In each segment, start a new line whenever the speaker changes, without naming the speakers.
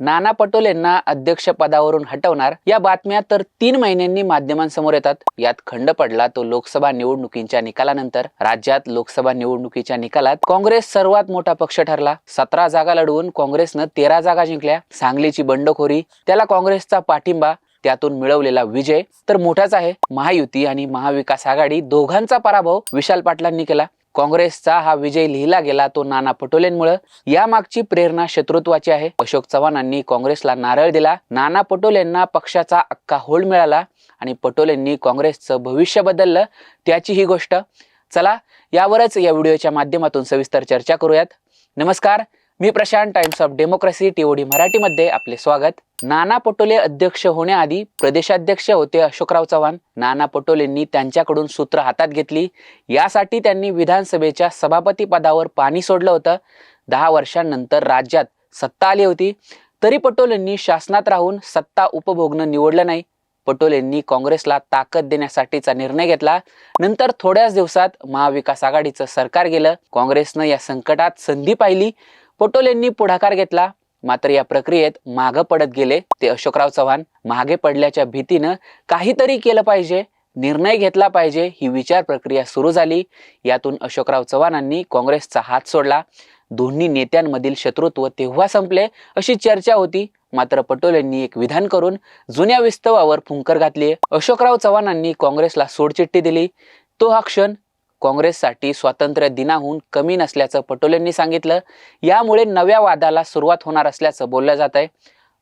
नाना पटोलेंना अध्यक्षपदावरून हटवणार या बातम्या तर तीन महिन्यांनी माध्यमांसमोर येतात. यात खंड पडला तो लोकसभा निवडणुकीच्या निकालानंतर. राज्यात लोकसभा निवडणुकीच्या निकालात काँग्रेस सर्वात मोठा पक्ष ठरला. सतरा जागा लढवून काँग्रेसनं तेरा जागा जिंकल्या. सांगलीची बंडखोरी त्याला काँग्रेसचा पाठिंबा त्यातून मिळवलेला विजय तर मोठाच आहे. महायुती आणि महाविकास आघाडी दोघांचा पराभव विशाल पाटलांनी केला. काँग्रेसचा हा विजय लिहिला गेला तो नाना पटोलेंमुळे. यामागची प्रेरणा शत्रुत्वाची आहे. अशोक चव्हाणांनी काँग्रेसला नारळ दिला. नाना पटोलेंना पक्षाचा अख्खा होल्ड मिळाला आणि पटोलेंनी काँग्रेसचं भविष्य बदललं. त्याची ही गोष्ट. चला यावरच या व्हिडिओच्या माध्यमातून सविस्तर चर्चा करूयात. नमस्कार. मी Prashant Times of Democracy TOD मराठीमध्ये आपले स्वागत. नाना पटोले अध्यक्ष होण्याआधी प्रदेशाध्यक्ष होते अशोकराव चव्हाण. नाना पटोलेंनी त्यांच्याकडून सूत्र हातात घेतली. यासाठी त्यांनी विधानसभेच्या सभापती पदावर पाणी सोडलं होतं. दहा वर्षांनंतर राज्यात सत्ता आली होती. तरी पटोलेंनी शासनात राहून सत्ता उपभोगणं निवडलं नाही. पटोलेंनी काँग्रेसला ताकद देण्यासाठीचा निर्णय घेतला. नंतर थोड्याच दिवसात महाविकास आघाडीचं सरकार गेलं. काँग्रेसनं या संकटात संधी पाहिली. पटोलेंनी पुढाकार घेतला. मात्र या प्रक्रियेत मागं पडत गेले. ते अशोकराव चव्हाण मागे पडल्याच्या भीतीनं काहीतरी केलं पाहिजे निर्णय घेतला पाहिजे ही विचार प्रक्रिया सुरू झाली. यातून अशोकराव चव्हाणांनी काँग्रेसचा हात सोडला. दोन्ही नेत्यांमधील शत्रुत्व तेव्हा संपले अशी चर्चा होती. मात्र पटोलेंनी एक विधान करून जुन्या विस्तवावर फुंकर घातली अशोकराव चव्हाणांनी काँग्रेसला सोडचिठ्ठी दिली. तो हा क्षण काँग्रेससाठी स्वातंत्र्य दिनाहून कमी नसल्याचं पटोलेंनी सांगितलं. यामुळे नव्या वादाला सुरुवात होणार असल्याचं बोललं जात आहे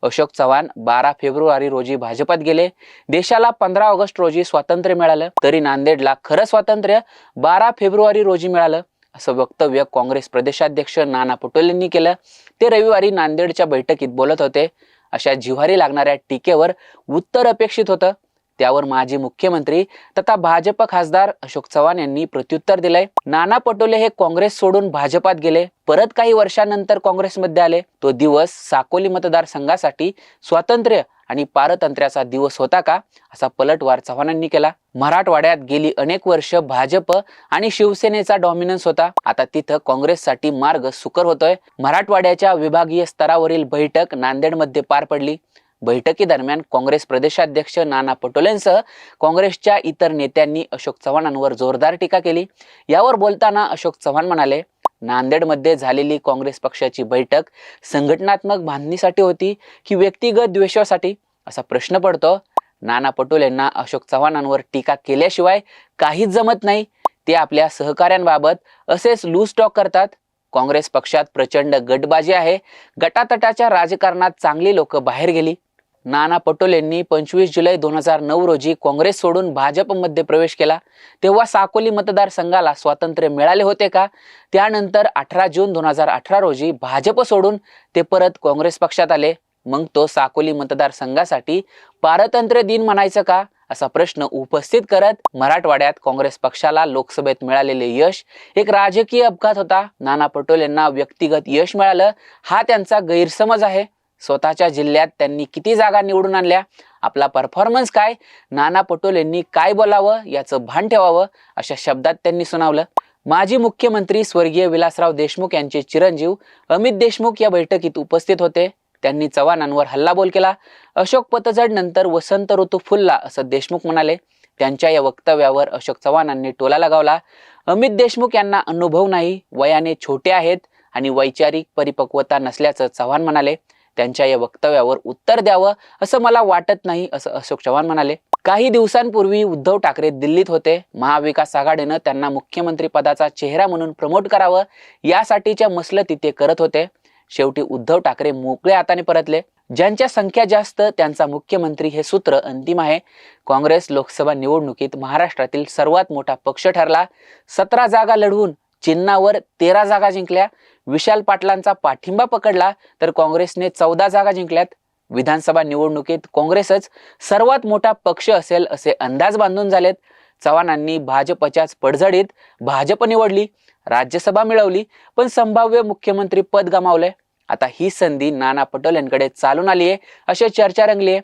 अशोक चव्हाण बारा फेब्रुवारी रोजी भाजपात गेले. देशाला पंधरा ऑगस्ट रोजी स्वातंत्र्य मिळालं. तरी नांदेडला खरं स्वातंत्र्य बारा फेब्रुवारी रोजी मिळालं असं वक्तव्य काँग्रेस प्रदेशाध्यक्ष नाना पटोलेंनी केलं. ते रविवारी नांदेडच्या बैठकीत बोलत होते. अशा जिव्हारी लागणाऱ्या टीकेवर उत्तर अपेक्षित होतं. त्यावर माजी मुख्यमंत्री तथा भाजप खासदार अशोक चव्हाण यांनी प्रत्युत्तर दिलंय. नाना पटोले हे काँग्रेस सोडून भाजपात गेले. परत काही वर्षांनंतर काँग्रेसमध्ये आले. तो दिवस साकोली मतदारसंघासाठी स्वातंत्र्य आणि पारतंत्र्याचा दिवस होता का? असा पलटवार चव्हाणांनी केला. मराठवाड्यात गेली अनेक वर्ष भाजप आणि शिवसेनेचा डॉमिनन्स होता. आता तिथं काँग्रेससाठी मार्ग सुकर होतोय. मराठवाड्याच्या विभागीय स्तरावरील बैठक नांदेडमध्ये पार पडली. बैठकीदरम्यान काँग्रेस प्रदेशाध्यक्ष नाना पटोलेंसह काँग्रेसच्या इतर नेत्यांनी अशोक चव्हाणांवर जोरदार टीका केली. यावर बोलताना अशोक चव्हाण म्हणाले नांदेडमध्ये झालेली काँग्रेस पक्षाची बैठक संघटनात्मक बांधणीसाठी होती की व्यक्तिगत द्वेषासाठी? असा प्रश्न पडतो. नाना पटोलेंना अशोक चव्हाणांवर टीका केल्याशिवाय काहीच जमत नाही. ते आपल्या सहकाऱ्यांबाबत असेच लूज टॉक करतात. काँग्रेस पक्षात प्रचंड गटबाजी आहे. गटातटाच्या राजकारणात चांगली लोक बाहेर गेली. नाना पटोलेंनी पंचवीस जुलै दोन हजार नऊ रोजी काँग्रेस सोडून भाजपमध्ये प्रवेश केला. तेव्हा साकोली मतदारसंघाला स्वातंत्र्य मिळाले होते का? त्यानंतर अठरा जून दोन हजार अठरा रोजी भाजप सोडून ते परत काँग्रेस पक्षात आले. मग तो साकोली मतदारसंघासाठी पारतंत्र्य दिन म्हणायचं का? असा प्रश्न उपस्थित करत मराठवाड्यात काँग्रेस पक्षाला लोकसभेत मिळालेले यश एक राजकीय अपघात होता. नाना पटोलेंना व्यक्तिगत यश मिळालं. हा त्यांचा गैरसमज आहे. स्वतःच्या जिल्ह्यात त्यांनी किती जागा निवडून आणल्या? आपला परफॉर्मन्स काय? नाना पटोलेंनी काय बोलावं? याचं भान ठेवावं? अशा शब्दात त्यांनी सुनावलं. माजी मुख्यमंत्री स्वर्गीय विलासराव देशमुख यांचे चिरंजीव अमित देशमुख या बैठकीत उपस्थित होते. त्यांनी चव्हाणांवर हल्लाबोल केला. अशोक पतझड नंतर वसंत ऋतू फुलला असं देशमुख म्हणाले. त्यांच्या या वक्तव्यावर अशोक चव्हाणांनी टोला लगावला. अमित देशमुख यांना अनुभव नाही. वयाने छोटे आहेत आणि वैचारिक परिपक्वता नसल्याचं चव्हाण म्हणाले. त्यांच्या या वक्तव्यावर उत्तर द्यावं असं मला वाटत नाही असं अशोक चव्हाण म्हणाले. काही दिवसांपूर्वी उद्धव ठाकरे दिल्लीत होते. महाविकास आघाडीनं त्यांना मुख्यमंत्री पदाचा चेहरा म्हणून प्रमोट करावं यासाठीच्या मसलती ते करत होते. शेवटी उद्धव ठाकरे मोकळे हाताने परतले. ज्यांच्या संख्या जास्त त्यांचा मुख्यमंत्री हे सूत्र अंतिम आहे. काँग्रेस लोकसभा निवडणुकीत महाराष्ट्रातील सर्वात मोठा पक्ष ठरला. सतरा जागा लढवून चिन्हावर तेरा जागा जिंकल्या. विशाल पाटलांचा पाठिंबा पकडला तर काँग्रेसने चौदा जागा जिंकल्यात. विधानसभा निवडणुकीत काँग्रेसच सर्वात मोठा पक्ष असेल असे अंदाज बांधून झालेत. चव्हाणांनी भाजपच्याच पडझडीत भाजप निवडली राज्यसभा मिळवली पण संभाव्य मुख्यमंत्री पद गमावलंय. आता ही संधी नाना पटोलेंकडे चालून आली आहे अशी चर्चा रंगली आहे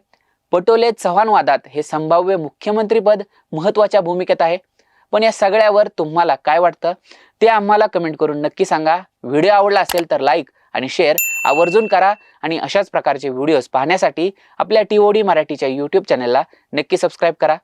पटोले चव्हाण वादात हे संभाव्य मुख्यमंत्रीपद महत्त्वाच्या भूमिकेत आहे. पण या सगळ्यावर तुम्हाला काय वाटतं? ते आम्हाला कमेंट करून नक्की सांगा. व्हिडिओ आवडला असेल तर लाईक आणि शेअर आवर्जून करा आणि अशाच प्रकारचे व्हिडिओज पाहण्यासाठी आपल्या टी ओ डी मराठीच्या यूट्यूब चॅनलला नक्की सबस्क्राईब करा.